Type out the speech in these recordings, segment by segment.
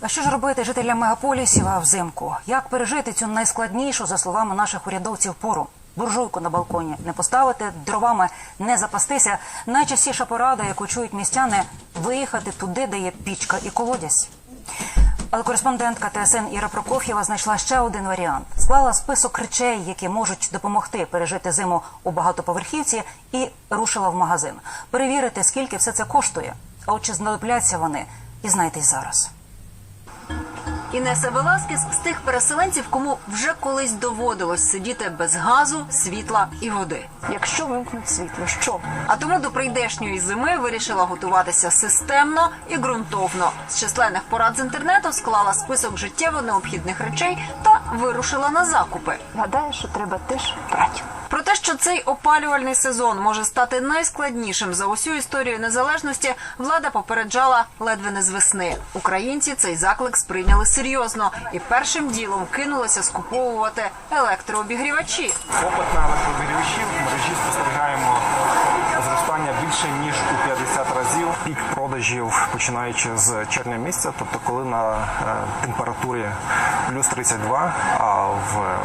А що ж робити жителям мегаполісів взимку? Як пережити цю найскладнішу, за словами наших урядовців, пору? Буржуйку на балконі не поставити, дровами не запастися. Найчастіша порада, яку чують містяни, виїхати туди, де є пічка і колодязь. Але кореспондентка ТСН Іра Прокоф'єва знайшла ще один варіант. Склала список речей, які можуть допомогти пережити зиму у багатоповерхівці, і рушила в магазин. Перевірити, скільки все це коштує. А от чи знадобляться вони, і дізнайтесь зараз. Інеса Веласкес з тих переселенців, кому вже колись доводилось сидіти без газу, світла і води. Якщо вимкнуть світло, що? А тому до прийдешньої зими вирішила готуватися системно і ґрунтовно. З численних порад з інтернету склала список життєво необхідних речей та вирушила на закупи. Гадаю, що треба теж брати. Що цей опалювальний сезон може стати найскладнішим за усю історію незалежності, влада попереджала ледве не з весни. Українці цей заклик сприйняли серйозно і першим ділом кинулися скуповувати електрообігрівачі. Попит на електрообігрівачі в мережі спостерігаємо зростання більше ніж у 50 разів. Пік продажів починаючи з червня місяця, тобто коли на е, температурі плюс 32, а в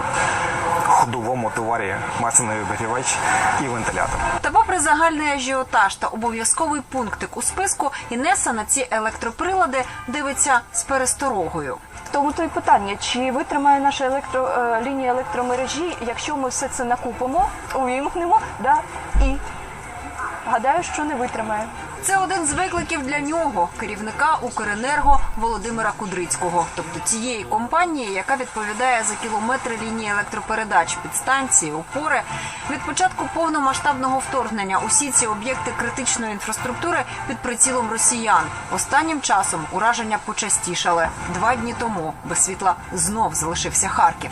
ходовому товарі масляний обігрівач і вентилятор. Та попри загальний ажіотаж та обов'язковий пунктик у списку, Інеса на ці електроприлади дивиться з пересторогою. Тому то й питання, чи витримає наша електро, е, лінія електромережі, якщо ми все це накупимо, увімкнемо, да, і гадаю, що не витримає. Це один з викликів для нього, керівника Укренерго Володимира Кудрицького, тобто тієї компанії, яка відповідає за кілометри лінії електропередач, підстанції, опори. Від початку повномасштабного вторгнення усі ці об'єкти критичної інфраструктури під прицілом росіян. Останнім часом ураження почастішали. Два дні тому без світла знов залишився Харків.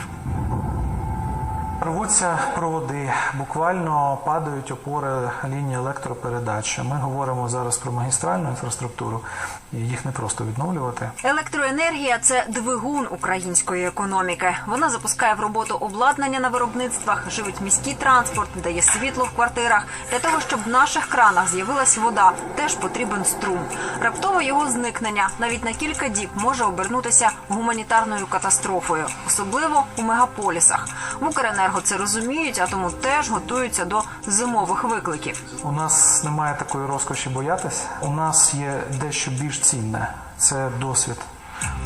Рвуться проводи, буквально падають опори лінії електропередач. Ми говоримо зараз про магістральну інфраструктуру, і їх не просто відновлювати. Електроенергія це двигун української економіки. Вона запускає в роботу обладнання на виробництвах, живить міський транспорт, дає світло в квартирах. Для того щоб в наших кранах з'явилась вода, теж потрібен струм. Раптово його зникнення навіть на кілька діб може обернутися гуманітарною катастрофою, особливо у мегаполісах. Укренерго це розуміють, а тому теж готуються до зимових викликів. У нас немає такої розкоші боятись. У нас є дещо більш цінне це досвід.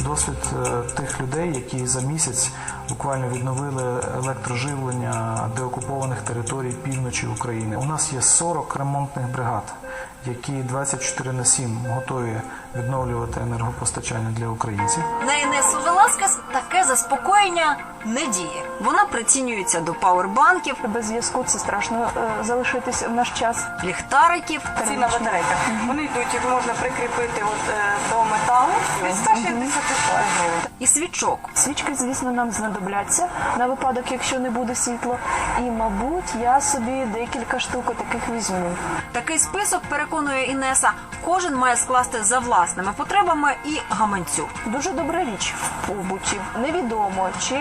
Досвід е, тих людей, які за місяць буквально відновили електроживлення деокупованих територій півночі України. У нас є 40 ремонтних бригад, які 24 на 7 готові відновлювати енергопостачання для українців. На Інесу Веласкес таке заспокоєння не діє. Вона прицінюється до пауербанків, Без зв'язку це страшно е, залишитись в наш час. ліхтариків. Ці на батарейках. Вони йдуть, їх можна прикріпити от, е, до металу 160 гривень. і свічок. Свічки, звісно, нам знадобляться на випадок, якщо не буде світло. І, мабуть, я собі декілька штук таких візьму. Такий список переконує Інеса. Кожен має скласти за власними потребами і гаманцю. Дуже добра річ в побуті. Невідомо, чи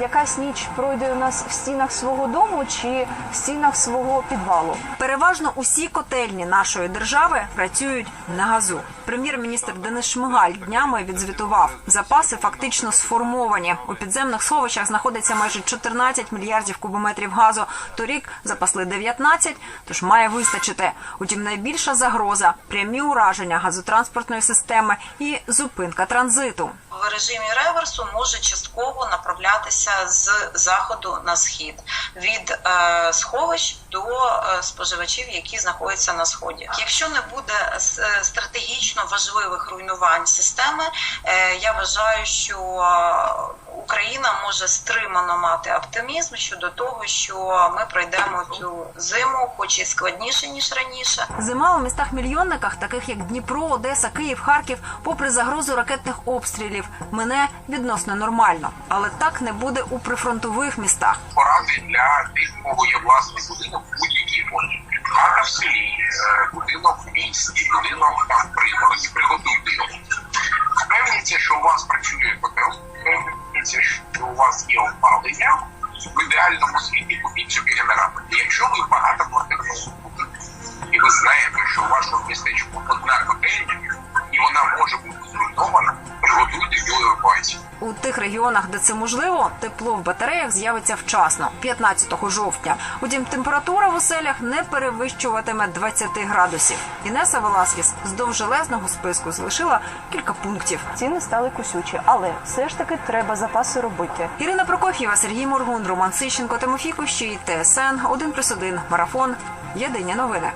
якась ніч пройде у нас в стінах свого дому, чи в стінах свого підвалу. Переважно усі котельні нашої держави працюють на газу. Прем'єр-міністр Денис Шмигаль днями відзвітував. Запаси фактично сформовані. У підземних сховищах знаходиться майже 14 мільярдів кубометрів газу. Торік запасли 19, тож має вистачити. Утім, найбільша загроза прямі ураження газотранспортної системи і зупинка транзиту. В режимі реверсу може частково направлятися з заходу на схід від е, сховищ до е, споживачів, які знаходяться на сході. Якщо не буде е, стратегічно важливих руйнувань системи, я вважаю, що Україна може стримано мати оптимізм щодо того, що ми пройдемо цю зиму, хоч і складніше ніж раніше. Зима у містах мільйонниках, таких як Дніпро, Одеса, Київ, Харків, попри загрозу ракетних обстрілів, мине відносно нормально. Але так не буде у прифронтових містах. поради для тих, кого є власний будинок будь-якій формі. Хата в селі, е, будинок в місті, будинок там в приготуйте його. Впевніться, що у вас у вас є опалення. В ідеальному світі купіть собі генератор. Якщо ви в У тих регіонах, де це можливо, тепло в батареях з'явиться вчасно, 15 жовтня. Утім, температура в оселях не перевищуватиме 20 градусів. Інеса Веласкіс з довжелезного списку залишила кілька пунктів. Ціни стали кусючі, але все ж таки треба запаси робити. Ірина Прокоф'єва, Сергій Моргун, Роман Сищенко, Тимофій Кущій, ТСН 1+,1, Марафон. Єдині новини.